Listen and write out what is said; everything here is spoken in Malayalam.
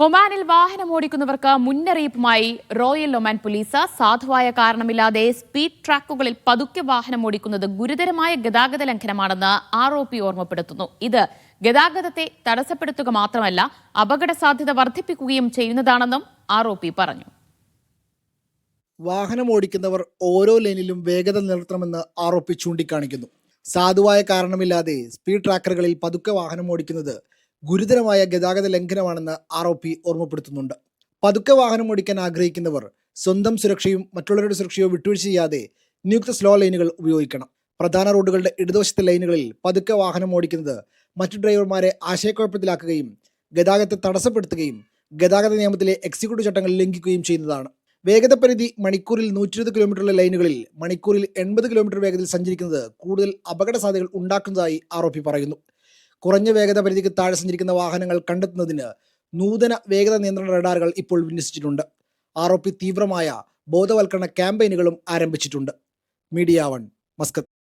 ഒമാനിൽ വാഹനം ഓടിക്കുന്നവർക്ക് മുന്നറിയിപ്പുമായി റോയൽ ഒമാൻ പോലീസ് സാധുവായ കാരണമില്ലാതെ സ്പീഡ് ട്രാക്കുകളിൽ പതുക്കെ വാഹനം ഓടിക്കുന്നത് ഗുരുതരമായ ഗതാഗത ലംഘനമാണെന്ന് ആർ ഒ പി ഓർമ്മപ്പെടുത്തുന്നു. ഇത് ഗതാഗതത്തെ തടസ്സപ്പെടുത്തുക മാത്രമല്ല അപകട സാധ്യത വർദ്ധിപ്പിക്കുകയും ചെയ്യുന്നതാണെന്നും ആർ ഒ പി പറഞ്ഞു. വാഹനം ഓടിക്കുന്നവർ ഓരോ ലൈനിലും വേഗത നിർത്തണമെന്ന് ആർ ഒ പി ചൂണ്ടിക്കാണിക്കുന്നു. സാധുവായ കാരണമില്ലാതെ സ്പീഡ് ട്രാക്കറുകളിൽ പതുക്കെ വാഹനം ഓടിക്കുന്നത് ഗുരുതരമായ ഗതാഗത ലംഘനമാണെന്ന് ആർ ഒ പി ഓർമ്മപ്പെടുത്തുന്നുണ്ട്. പതുക്കെ വാഹനം ഓടിക്കാൻ ആഗ്രഹിക്കുന്നവർ സ്വന്തം സുരക്ഷയും മറ്റുള്ളവരുടെ സുരക്ഷയോ വിട്ടുവീഴ്ച ചെയ്യാതെ നിയുക്ത സ്ലോ ലൈനുകൾ ഉപയോഗിക്കണം. പ്രധാന റോഡുകളുടെ ഇടതുവശത്തെ ലൈനുകളിൽ പതുക്കെ വാഹനം ഓടിക്കുന്നത് മറ്റു ഡ്രൈവർമാരെ ആശയക്കുഴപ്പത്തിലാക്കുകയും ഗതാഗതത്തെ തടസ്സപ്പെടുത്തുകയും ഗതാഗത നിയമത്തിലെ എക്സിക്യൂട്ടീവ് ചട്ടങ്ങൾ ലംഘിക്കുകയും ചെയ്യുന്നതാണ്. വേഗത പരിധി മണിക്കൂറിൽ നൂറ്റി ഇരുപത് കിലോമീറ്ററുള്ള ലൈനുകളിൽ മണിക്കൂറിൽ എൺപത് കിലോമീറ്റർ വേഗതയിൽ സഞ്ചരിക്കുന്നത് കൂടുതൽ അപകട സാധ്യതകൾ ഉണ്ടാക്കുന്നതായി ആർഒപി പറയുന്നു. കുറഞ്ഞ വേഗത പരിധിക്ക് താഴെ സഞ്ചരിക്കുന്ന വാഹനങ്ങൾ കണ്ടെത്തുന്നതിന് നൂതന വേഗത നിയന്ത്രണ റഡാറുകൾ ഇപ്പോൾ വിന്യസിച്ചിട്ടുണ്ട്. ആർ തീവ്രമായ ബോധവൽക്കരണ ക്യാമ്പയിനുകളും ആരംഭിച്ചിട്ടുണ്ട്. Media One Muscat.